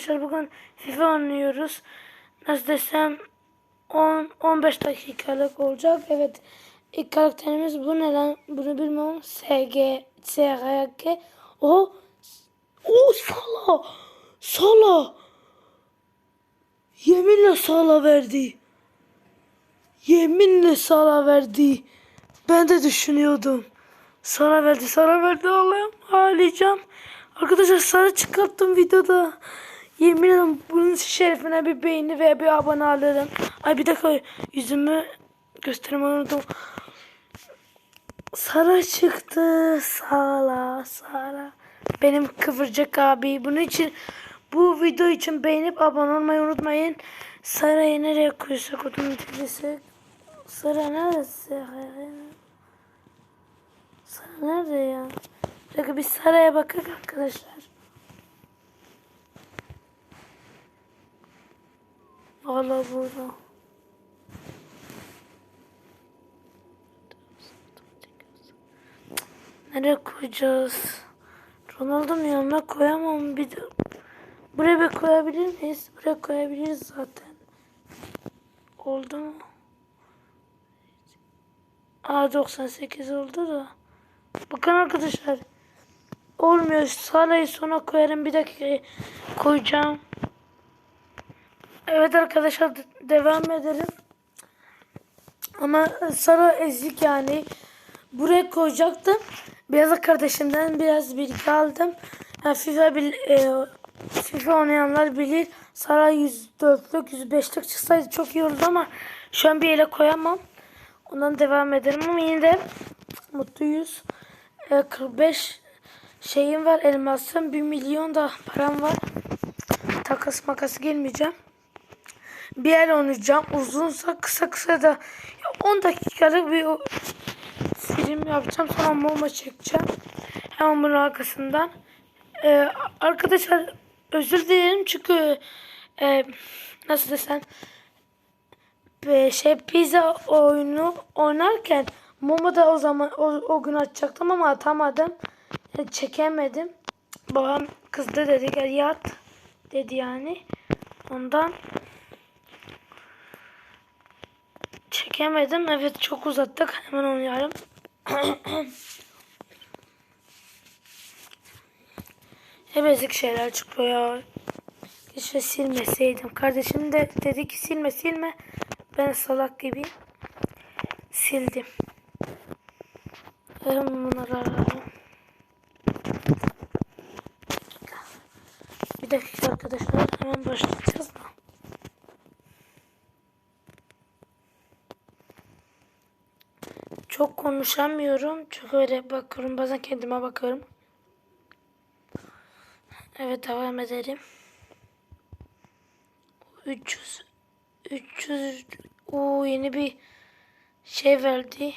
arkadaşlar bugün FIFA oynuyoruz. Nasıl desem 10 15 dakikalık olacak. Evet. İlk karakterimiz bu ne lan? Bunu bilmiyorum. SG SG O O Sala. Sala. Yeminle Sala verdi. Yeminle Sala verdi. Ben de düşünüyordum. Sana verdi, sana verdi Allah'ım. Ağlayacağım. Arkadaşlar sarı çıkarttım videoda. Yemin ederim bunun şerefine bir beğeni ve bir abone alırım. Ay bir dakika yüzümü göstermeyi unuttum. Sara çıktı. Sara, Sara. Benim kıvırcık abi. Bunun için bu video için beğenip abone olmayı unutmayın. Sara'yı nereye koysak odun tilisi? Sara neresi? Sara nerede ya? Bir bir Sara'ya bakın arkadaşlar. Valla burada. Nereye koyacağız? Ronaldo'nun yanına koyamam bir de. Buraya bir koyabilir miyiz? Buraya koyabiliriz zaten. Oldu mu? Aa 98 oldu da. Bakın arkadaşlar. Olmuyor. Salah'ı sona koyarım. Bir dakika koyacağım. Evet arkadaşlar de- devam edelim. Ama Sara ezik yani. Buraya koyacaktım. Da kardeşimden biraz bilgi aldım. Yani FIFA, bil, e, FIFA oynayanlar bilir. Sara 104'lük 105'lik çıksaydı çok iyi olurdu ama şu an bir yere koyamam. Ondan devam edelim ama yine de mutluyuz. E, 45 şeyim var elmasım. 1 milyon da param var. Takas makası gelmeyeceğim. Bir yer oynayacağım. Uzunsa kısa kısa da ya 10 dakikalık bir film yapacağım. Sonra moma çekeceğim. Hemen bunun arkasından. Ee, arkadaşlar özür dilerim çünkü e, nasıl desem e, şey pizza oyunu oynarken Momo da o zaman o, o gün açacaktım ama atamadım. Yani çekemedim. Babam kızdı dedi gel yat dedi yani. Ondan çekemedim. Evet çok uzattık. Hemen oynayalım. Hep ezik şeyler çıkıyor ya. Keşke silmeseydim. Kardeşim de dedi ki silme silme. Ben salak gibi sildim. Hemen bunları ararım. Bir dakika arkadaşlar. Hemen başlayacağız. Çok konuşamıyorum. Çünkü öyle bakıyorum. Bazen kendime bakıyorum. Evet devam edelim. 300 300 o yeni bir şey verdi.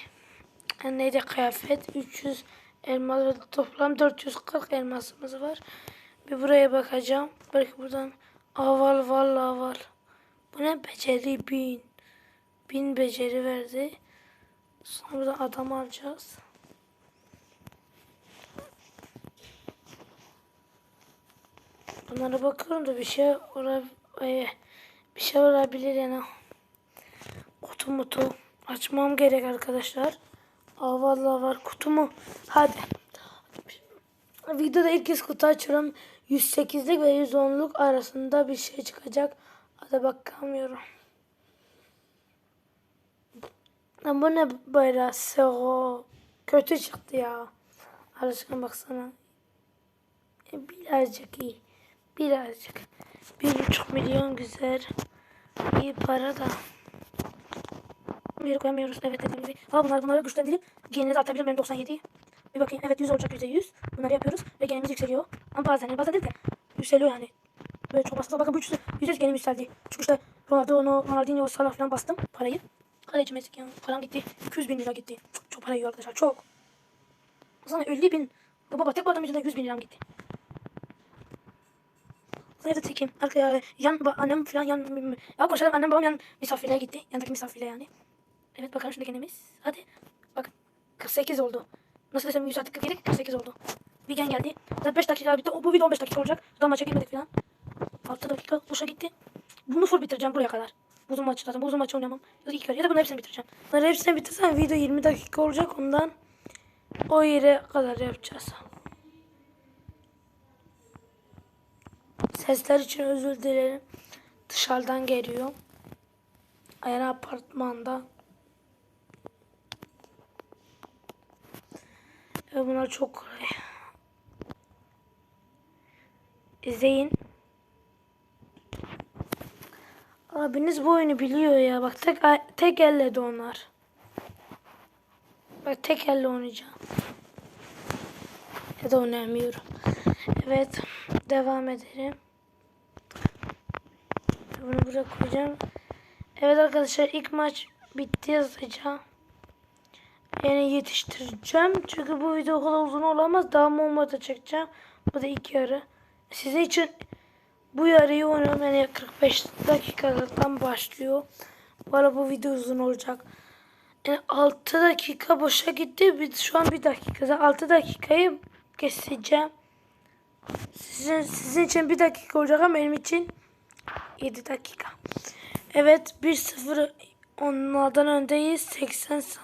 Yani neydi kıyafet? 300 elmas ve toplam 440 elmasımız var. Bir buraya bakacağım. Belki buradan aval val aval. Bu ne beceri bin. Bin beceri verdi. Sonra da adam alacağız. Bunlara bakıyorum da bir şey olabilir. Bir şey olabilir yani. Kutu mutu. Açmam gerek arkadaşlar. Aa vallahi var kutu mu? Hadi. Videoda ilk kez kutu açıyorum. 108'lik ve 110'luk arasında bir şey çıkacak. Hadi bakamıyorum. Lan bu ne böyle sero. Kötü çıktı ya. Aşkına baksana. E, birazcık iyi. Birazcık. Bir buçuk milyon güzel. İyi para da. Bir koyamıyoruz. Evet dediğim gibi. Ama bunlar bunları güçlendirip genleri artabilirim benim 97'yi. Bir bakayım. Evet 100 olacak %100. Bunları yapıyoruz ve genimiz yükseliyor. Ama bazen yani bazen değil de yükseliyor yani. Böyle çok bastım. Bakın bu 300, 100 genim yükseldi. Çünkü işte Ronaldo, Ronaldinho, Salah falan bastım parayı. Kaleci Messi ya. Param gitti. 200 bin lira gitti. Çok, çok para yiyor arkadaşlar. Çok. Sana 50 bin. Baba tek bu adam yüzünden 100 bin liram gitti. Evde tekim. Arkaya yan annem falan yan ya konuşalım annem babam yan misafirliğe gitti. Yandaki misafirliğe yani. Evet bakalım şimdi kendimiz. Hadi. Bak 48 oldu. Nasıl desem 100 artık 47 48 oldu. Bir gen geldi. Zaten 5 dakika bitti. O, bu video 15 dakika olacak. Daha maça girmedik falan. 6 dakika boşa gitti. Bunu full bitireceğim buraya kadar. Uzun zaten. Bu uzun maçı oynamam. Ya da iki kere ya da bunların hepsini bitireceğim. Bunları hepsini bitirsem video 20 dakika olacak ondan. O yere kadar yapacağız. Sesler için özür dilerim. Dışarıdan geliyor. Yani apartmanda. Ve bunlar çok kolay. İzleyin. Abiniz bu oyunu biliyor ya. Bak tek tek elle de onlar. Bak tek elle oynayacağım. Ya da oynamıyorum. Evet. Devam edelim. Bunu buraya koyacağım. Evet arkadaşlar ilk maç bitti yazacağım. Yani yetiştireceğim. Çünkü bu video kadar uzun olamaz. Daha da çekeceğim. Bu da ilk yarı. Sizin için bu yarıyı oynuyorum. Yani 45 dakikadan başlıyor. Bu arada bu video uzun olacak. Yani 6 dakika boşa gitti. Bir, şu an 1 dakika. 6 dakikayı keseceğim. Sizin, sizin için 1 dakika olacak ama benim için 7 dakika. Evet 1-0 onlardan öndeyiz. 80 sa-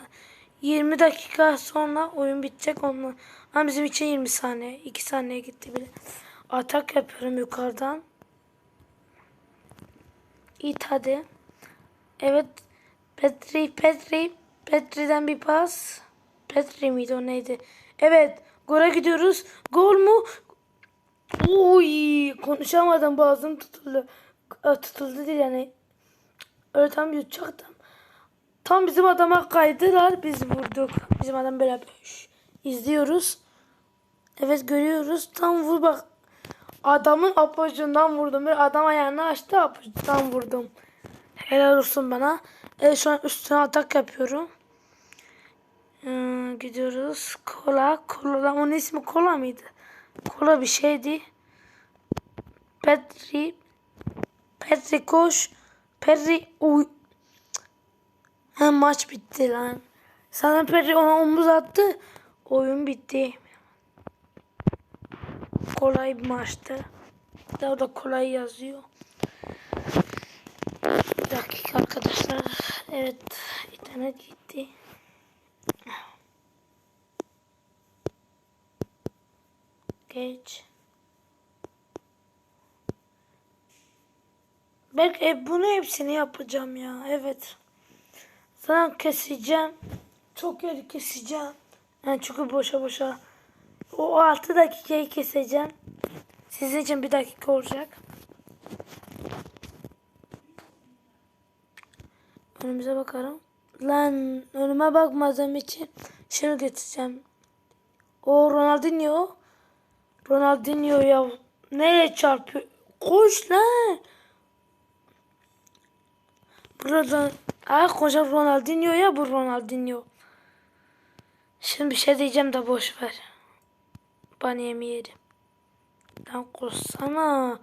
20 dakika sonra oyun bitecek onunla. Ama bizim için 20 saniye. 2 saniye gitti bile. Atak yapıyorum yukarıdan. İt hadi. Evet. Petri, Petri. Petri'den bir pas. Petri miydi o neydi? Evet. Gole gidiyoruz. Gol mu? Oy, konuşamadım boğazım tutuldu. Tutuldu değil yani. Öyle tam yutacaktım. Tam bizim adama kaydılar. Biz vurduk. Bizim adam böyle yapıyor. İzliyoruz. Evet görüyoruz. Tam vur bak. Adamın apaçından vurdum. Bir adam ayağını açtı apaçından vurdum. Helal olsun bana. Evet şu an üstüne atak yapıyorum. Hmm, gidiyoruz. Kola. Kola. Onun ismi Kola mıydı? Kola bir şeydi. Petri. Petri koş. Petri. Uy. Ha, maç bitti lan. Sana Petri ona omuz attı. Oyun bitti. Kolay bir maçtı. Daha orada kolay yazıyor. Bir dakika arkadaşlar. Evet. internet gitti. Geç. Belki e, bunu hepsini yapacağım ya. Evet. Sana keseceğim. Çok yeri keseceğim. Yani çünkü boşa boşa. O 6 dakikayı keseceğim. Sizin için bir dakika olacak. Önümüze bakarım. Lan önüme bakmadığım için şunu getireceğim. O Ronaldinho. Ronaldinho ya. Nereye çarpıyor? Koş lan. Buradan Aa koca Ronaldinho ya bu Ronaldinho. Şimdi bir şey diyeceğim de boş ver. Bana yemeyelim. Lan koşsana.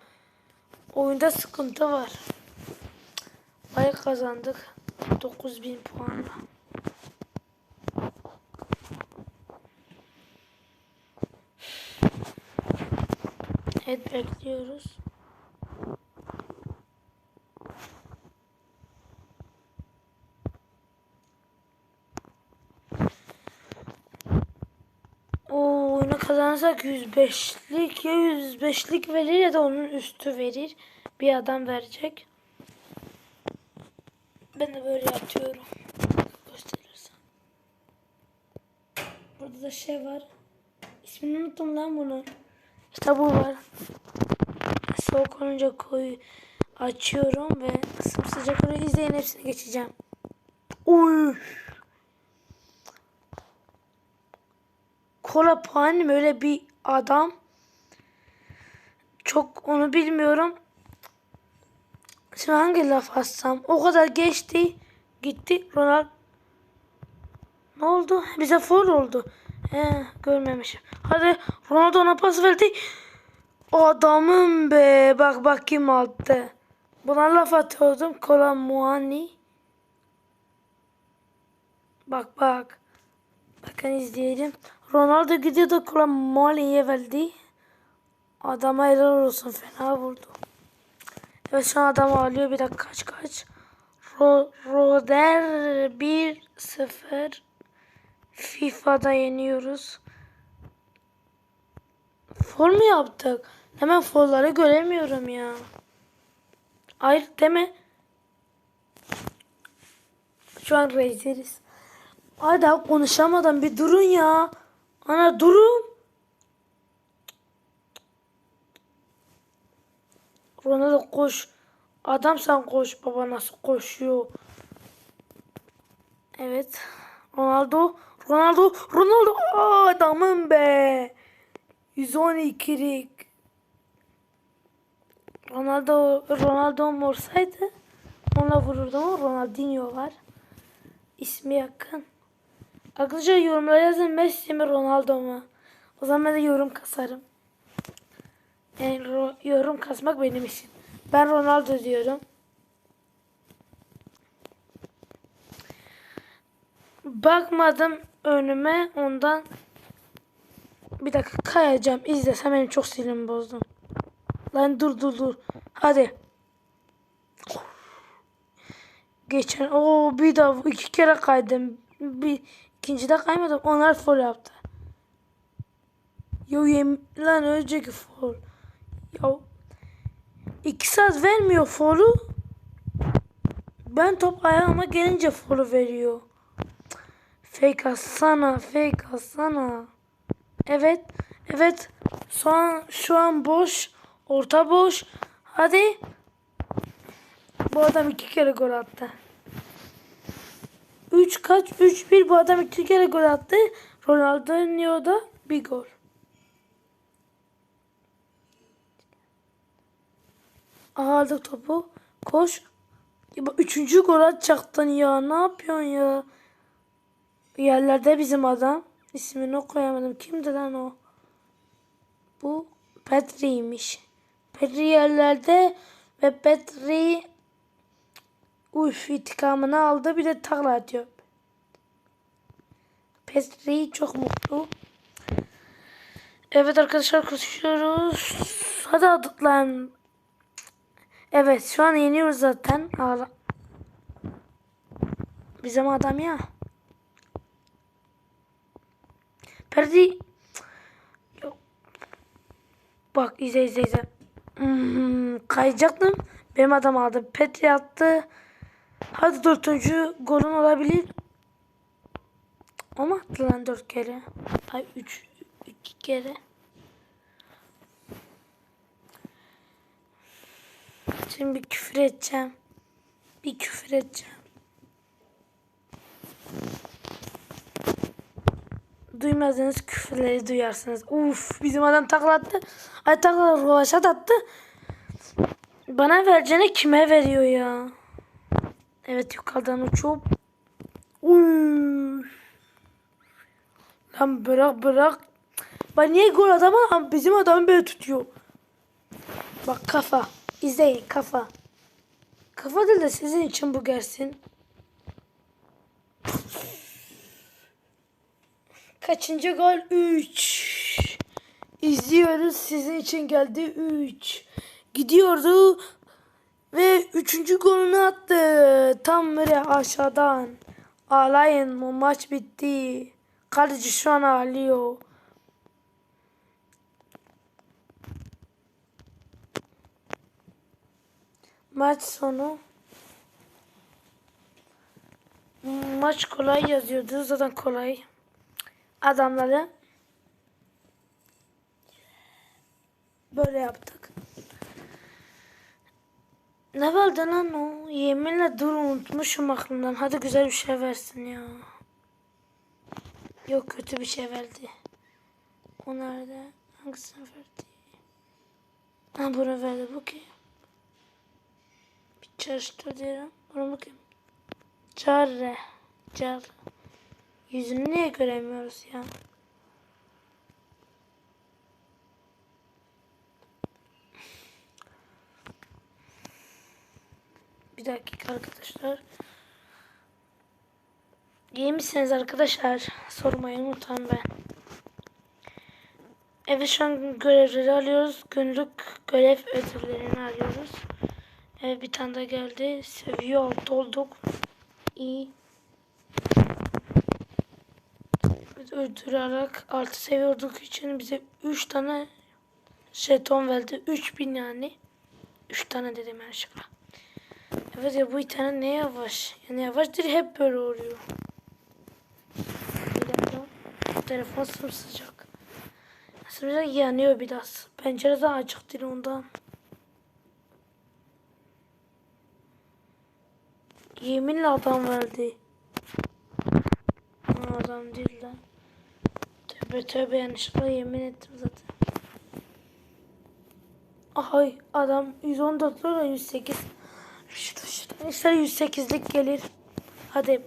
Oyunda sıkıntı var. Ay kazandık. 9000 puanla. Evet bekliyoruz. O kazanırsak 105'lik ya 105'lik verir ya da onun üstü verir. Bir adam verecek. Ben de böyle atıyorum. Gösterirsem. Burada da şey var. İsmini unuttum lan bunun. İşte bu var. Soğuk olunca koyu açıyorum ve sımsıcak oluyor. İzleyin hepsini geçeceğim. Uy. Kola puanım öyle bir adam. Çok onu bilmiyorum. Şimdi hangi laf atsam? O kadar geçti. Gitti. Ronald. Ne oldu? Bize foul oldu. He, görmemişim. Hadi Ronaldo ona pas verdi. Adamım be. Bak bak kim attı. Buna laf atıyordum. Kola Muani. Bak bak. Bakın izleyelim. Ronaldo gidiyordu Kola Muani'ye verdi. Adama helal olsun. Fena vurdu. Evet şu an adam ağlıyor. Bir dakika kaç kaç. Ro Roder 1-0. FIFA'da yeniyoruz. Fol mu yaptık? Hemen folları göremiyorum ya. Hayır deme. Şu an reziliz. Ay daha konuşamadım. Bir durun ya. Ana durun. Ronaldo koş. Adam sen koş. Baba nasıl koşuyor. Evet. Ronaldo. Ronaldo. Ronaldo. Aa, adamım be. 112'lik. Ronaldo Ronaldo olsaydı ona vururdum ama Ronaldinho var. İsmi yakın. Arkadaşlar yorumlara yazın Messi mi Ronaldo mu? O zaman ben de yorum kasarım. Yani yorum kasmak benim işim. Ben Ronaldo diyorum. Bakmadım önüme ondan bir dakika kayacağım. İzlesem benim çok sinirim bozdum. Lan dur dur dur. Hadi. Geçen o bir daha iki kere kaydım. Bir ikinci de kaymadım. Onlar foul yaptı. Yo yem lan önceki foul. Ya iki saat vermiyor foul'u. Ben top ayağıma gelince foul'u veriyor. Fake atsana, fake atsana. Evet, evet. Şu an, şu an boş. Orta boş. Hadi. Bu adam iki kere gol attı. Üç kaç? Üç bir. Bu adam iki kere gol attı. Ronaldinho da bir gol. Aldık topu. Koş. Ya Üçüncü gol atacaktın ya. Ne yapıyorsun ya? Yerlerde bizim adam. İsmini koyamadım. Kimdi lan o? Bu Petri'ymiş. Petri yerlerde ve Petri uf intikamını aldı bir de takla atıyor. Petri çok mutlu. Evet arkadaşlar koşuyoruz. Hadi lan. Evet şu an yeniyoruz zaten. Ağla. Bizim adam ya. Perdi. Yok. Bak izle izle izle. Hmm, kayacaktım. Benim adam aldı. Petri attı. Hadi dördüncü golün olabilir. Ama attı lan dört kere. Ay üç, üç kere. Şimdi bir küfür edeceğim. Bir küfür edeceğim. Duymadığınız küfürleri duyarsınız. Uf bizim adam taklattı. Ay takla rovaşat attı. Bana vereceğine kime veriyor ya? Evet yukarıdan uçup. Uy. Lan bırak bırak. Bak niye gol adamı ama bizim adamı böyle tutuyor. Bak kafa. İzleyin kafa. Kafa değil de sizin için bu gelsin. Kaçıncı gol? 3. İzliyoruz. Sizin için geldi 3. Gidiyordu ve üçüncü golünü attı. Tam böyle aşağıdan. Ağlayın bu maç bitti. Kaleci şu an ağlıyor. Maç sonu. Maç kolay yazıyordu. Zaten kolay. Adamları böyle yaptık. Ne vardı lan o? Yeminle dur unutmuşum aklımdan. Hadi güzel bir şey versin ya. Yok kötü bir şey verdi. O nerede? Hangisini verdi? Ha bunu verdi. Bu ki. Bir çalıştır diyelim. Bunu bakayım. Carre. Car. Yüzünü niye göremiyoruz ya? Bir dakika arkadaşlar. İyi misiniz arkadaşlar? Sormayı unutan ben. Evet şu an görevleri alıyoruz. Günlük görev ödüllerini alıyoruz. Evet bir tane daha geldi. Seviye altı olduk. İyi. Öldürerek altı seviye olduk için bize 3 tane jeton verdi. 3000 yani. 3 tane dedim yani şaka. Evet ya bu tane ne yavaş. Yani yavaş değil hep böyle oluyor. Bir dakika. Telefon sımsıcak. Sımsıcak yanıyor biraz. Pencereden açık değil ondan. Yeminle adam verdi. Adam değil lan. Tövbe tövbe yanlışlıkla yemin ettim zaten. Ay adam 114 lira 108. Şurada İster 108'lik gelir. Hadi.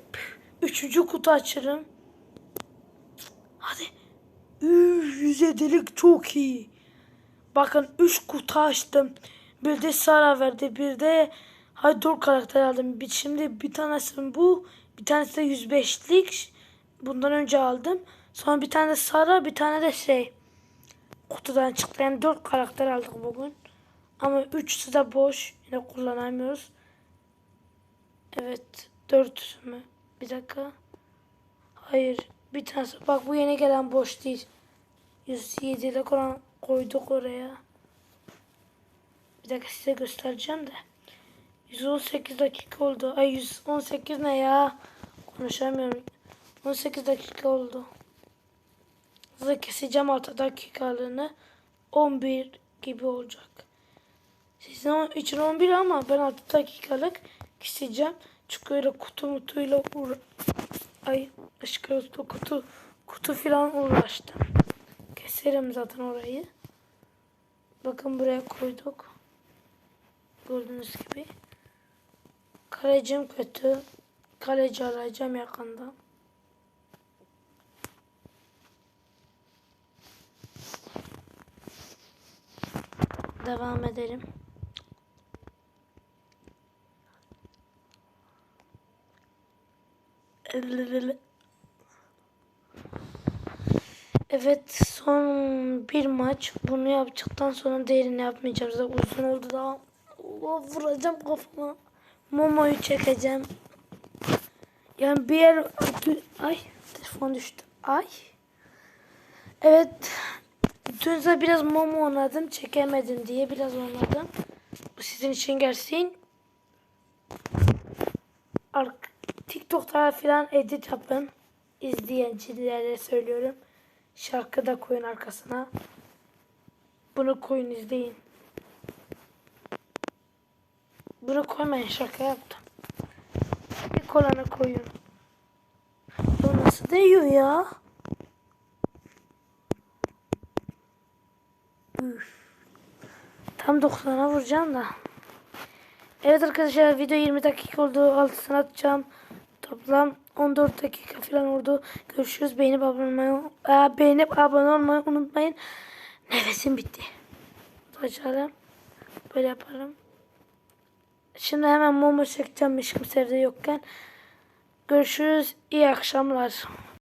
Üçüncü kutu açarım. Hadi. Üf, 107'lik çok iyi. Bakın 3 kutu açtım. Bir de Sara verdi. Bir de Hayır 4 karakter aldım. Şimdi bir tanesi bu. Bir tanesi de 105'lik. Bundan önce aldım. Sonra bir tane de Sara. Bir tane de şey. Kutudan çıktı. Yani 4 karakter aldık bugün. Ama üçüsü de boş. Yine kullanamıyoruz. Evet. 4 mü? Bir dakika. Hayır. Bir tanesi. Bak bu yeni gelen boş değil. 107'lik olan koyduk oraya. Bir dakika size göstereceğim de. 118 dakika oldu. Ay 118 ne ya? Konuşamıyorum. 18 dakika oldu. Hızlı keseceğim 6 dakikalığını. 11 gibi olacak. Sizin için 11 ama ben 6 dakikalık keseceğim. Öyle kutu mutuyla uğra... Ay ışık oldu kutu kutu filan uğraştım. Keserim zaten orayı. Bakın buraya koyduk. Gördüğünüz gibi. Kalecim kötü. Kaleci alacağım yakında. Devam edelim. Evet son bir maç. Bunu yaptıktan sonra diğerini yapmayacağım. Zaten uzun oldu daha. Allah vuracağım kafama. Momo'yu çekeceğim. Yani bir yer... Ay telefon düştü. Ay. Evet. Dün de biraz Momo oynadım. Çekemedim diye biraz oynadım. Bu sizin için gelsin. Ark TikTok'ta falan edit yapın. İzleyicilere söylüyorum. Şarkı da koyun arkasına. Bunu koyun izleyin. Bunu koymayın şaka yaptım. Bir kolanı koyun. Bu nasıl değiyor ya? Üf. Tam 90'a vuracağım da. Evet arkadaşlar video 20 dakika oldu. Altısını atacağım. Toplam 14 dakika falan oldu. Görüşürüz. Beğenip abone olmayı, Aa, beğenip abone olmayı unutmayın. Nefesim bitti. Açalım. Böyle yaparım. Şimdi hemen mumu çekeceğim. Hiç kimse evde yokken. Görüşürüz. İyi akşamlar.